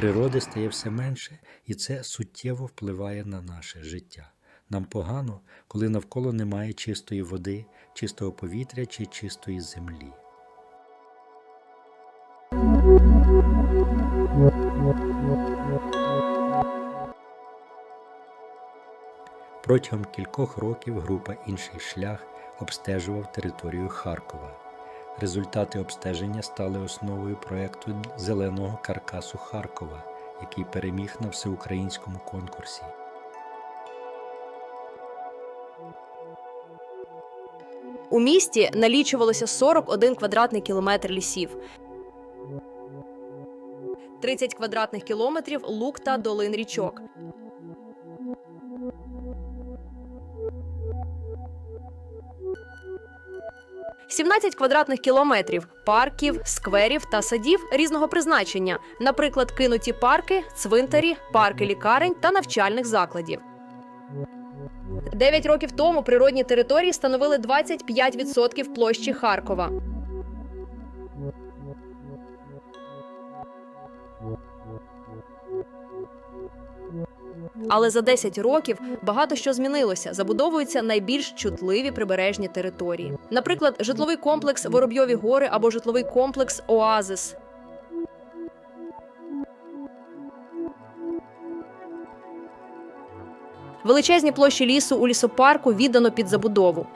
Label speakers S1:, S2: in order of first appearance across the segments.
S1: Природи стає все менше, і це суттєво впливає на наше життя. Нам погано, коли навколо немає чистої води, чистого повітря чи чистої землі. Протягом кількох років група Інший шлях обстежував територію Харкова. Результати обстеження стали основою проєкту Зеленого каркасу Харкова, який переміг на всеукраїнському конкурсі.
S2: У місті налічувалося 41 квадратний кілометр лісів. 30 квадратних кілометрів лук та долин річок. Сімнадцять квадратних кілометрів парків, скверів та садів різного призначення, наприклад, кинуті парки, цвинтарі, парки лікарень та навчальних закладів. Дев'ять років тому природні території становили 25% площі Харкова. Але за 10 років багато що змінилося. Забудовуються найбільш чутливі прибережні території. Наприклад, житловий комплекс Воробйові гори або житловий комплекс Оазис. Величезні площі лісу у лісопарку віддано під забудову.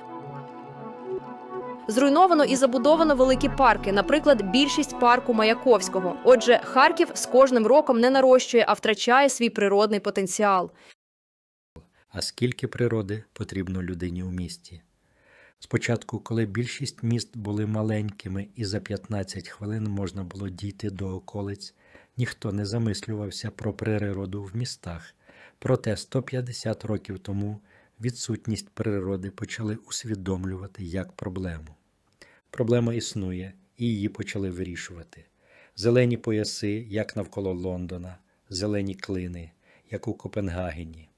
S2: Зруйновано і забудовано великі парки, наприклад, більшість парку Маяковського. Отже, Харків з кожним роком не нарощує, а втрачає свій природний потенціал.
S1: А скільки природи потрібно людині у місті? Спочатку, коли більшість міст були маленькими і за 15 хвилин можна було дійти до околиць, ніхто не замислювався про природу в містах. Проте 150 років тому відсутність природи почали усвідомлювати як проблему. Проблема існує, і її почали вирішувати. Зелені пояси, як навколо Лондона, зелені клини, як у Копенгагені,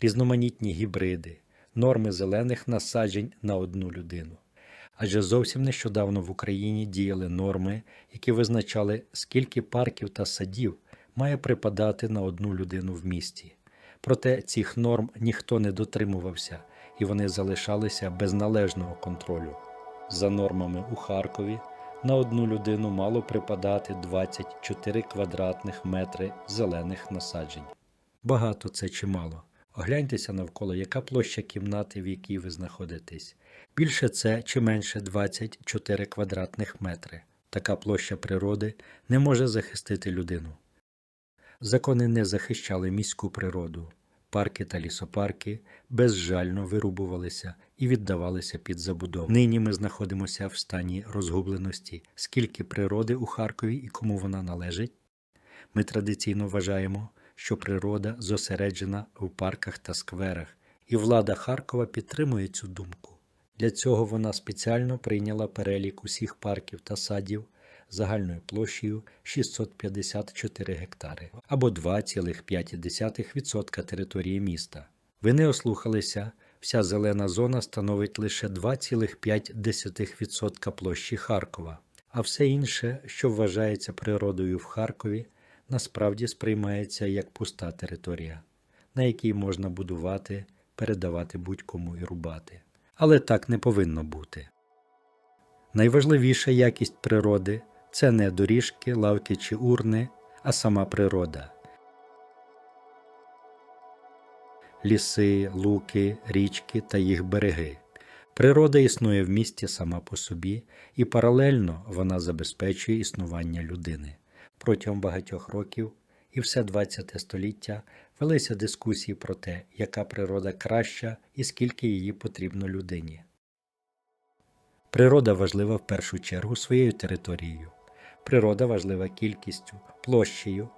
S1: різноманітні гібриди, норми зелених насаджень на одну людину. Адже зовсім нещодавно в Україні діяли норми, які визначали, скільки парків та садів має припадати на одну людину в місті. Проте цих норм ніхто не дотримувався, і вони залишалися без належного контролю. За нормами у Харкові на одну людину мало припадати 24 квадратних метри зелених насаджень. Багато це чи мало. Огляньтеся навколо, яка площа кімнати, в якій ви знаходитесь. Більше це чи менше 24 квадратних метри. Така площа природи не може захистити людину. Закони не захищали міську природу. Парки та лісопарки безжально вирубувалися і віддавалися під забудову. Нині ми знаходимося в стані розгубленості, скільки природи у Харкові і кому вона належить. Ми традиційно вважаємо, що природа зосереджена в парках та скверах, і влада Харкова підтримує цю думку. Для цього вона спеціально прийняла перелік усіх парків та садів загальною площею 654 гектари або 2,5% території міста. Ви не ослухалися, вся зелена зона становить лише 2,5% площі Харкова, а все інше, що вважається природою в Харкові, насправді сприймається як пуста територія, на якій можна будувати, передавати будь-кому і рубати. Але так не повинно бути. Найважливіша якість природи це не доріжки, лавки чи урни, а сама природа. Ліси, луки, річки та їх береги. Природа існує в місті сама по собі, і паралельно вона забезпечує існування людини. Протягом багатьох років і все ХХ століття велися дискусії про те, яка природа краща і скільки її потрібно людині. Природа важлива в першу чергу своєю територією. Природа важлива кількістю, площею.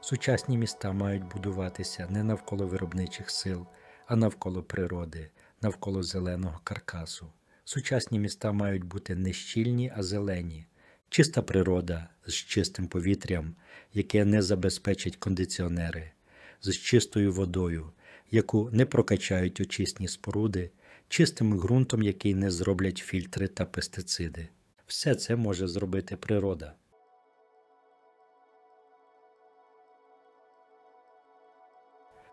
S1: Сучасні міста мають будуватися не навколо виробничих сил, а навколо природи, навколо зеленого каркасу. Сучасні міста мають бути не щільні, а зелені. Чиста природа з чистим повітрям, яке не забезпечить кондиціонери, з чистою водою, яку не прокачають очисні споруди, чистим ґрунтом, який не зроблять фільтри та пестициди. Все це може зробити природа.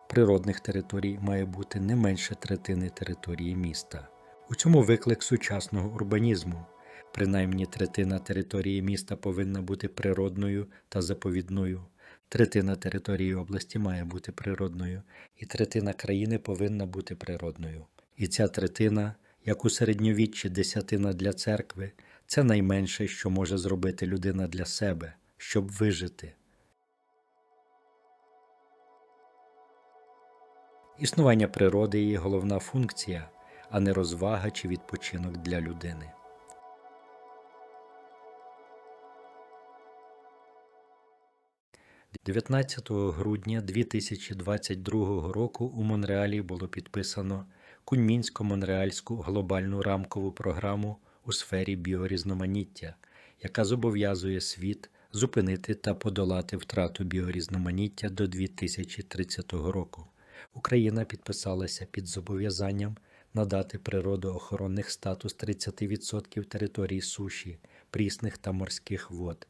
S1: Природних територій має бути не менше третини території міста. У цьому виклик сучасного урбанізму. Принаймні третина території міста повинна бути природною та заповідною, третина території області має бути природною, і третина країни повинна бути природною. І ця третина, як у середньовіччі десятина для церкви, це найменше, що може зробити людина для себе, щоб вижити. Існування природи її головна функція, а не розвага чи відпочинок для людини. – 19 грудня 2022 року у Монреалі було підписано Куньмінсько-Монреальську глобальну рамкову програму у сфері біорізноманіття, яка зобов'язує світ зупинити та подолати втрату біорізноманіття до 2030 року. Україна підписалася під зобов'язанням надати природоохоронних статус 30% території суші, прісних та морських вод.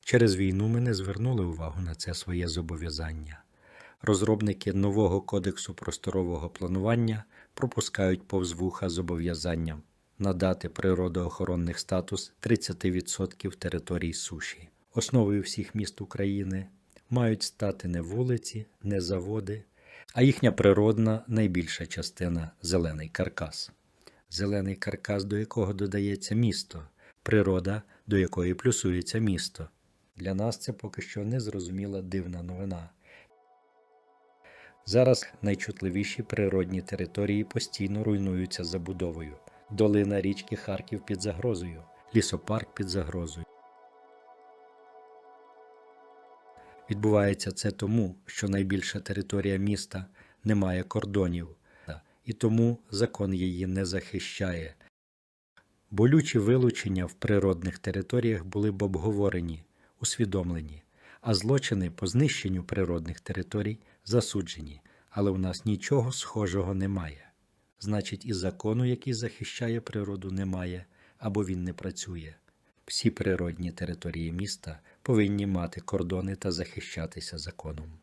S1: Через війну ми не звернули увагу на це своє зобов'язання. Розробники нового кодексу просторового планування пропускають повз вуха зобов'язанням надати природоохоронних статус 30% територій суші. Основою всіх міст України мають стати не вулиці, не заводи, а їхня природна найбільша частина зелений каркас. Зелений каркас, до якого додається місто, природа, до якої плюсується місто. Для нас це поки що незрозуміла дивна новина. Зараз найчутливіші природні території постійно руйнуються забудовою. Долина річки Харків під загрозою, лісопарк під загрозою. Відбувається це тому, що найбільша територія міста не має кордонів, і тому закон її не захищає. Болючі вилучення в природних територіях були б обговорені, усвідомлені, а злочини по знищенню природних територій засуджені, але у нас нічого схожого немає. Значить, і закону, який захищає природу, немає або він не працює. Всі природні території міста повинні мати кордони та захищатися законом.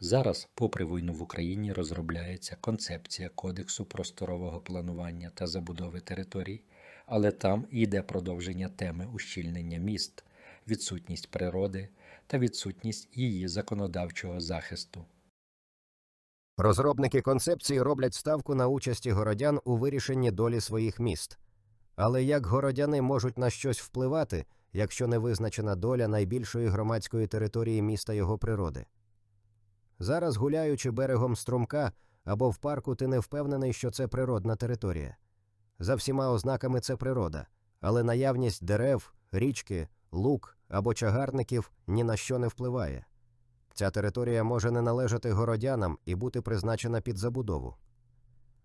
S1: Зараз, попри війну в Україні, розробляється концепція Кодексу просторового планування та забудови територій, але там йде продовження теми ущільнення міст, відсутність природи та відсутність її законодавчого захисту.
S3: Розробники концепції роблять ставку на участі городян у вирішенні долі своїх міст. Але як городяни можуть на щось впливати, якщо не визначена доля найбільшої громадської території міста його природи? Зараз, гуляючи берегом струмка або в парку, ти не впевнений, що це природна територія. За всіма ознаками це природа, але наявність дерев, річки, лук або чагарників ні на що не впливає. Ця територія може не належати городянам і бути призначена під забудову.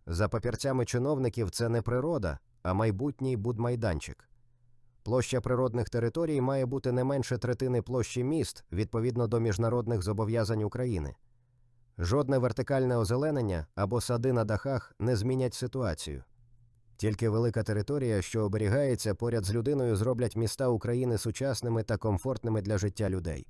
S3: За папірцями чиновників це не природа, а майбутній будмайданчик. Площа природних територій має бути не менше третини площі міст відповідно до міжнародних зобов'язань України. Жодне вертикальне озеленення або сади на дахах не змінять ситуацію. Тільки велика територія, що оберігається поряд з людиною, зроблять міста України сучасними та комфортними для життя людей.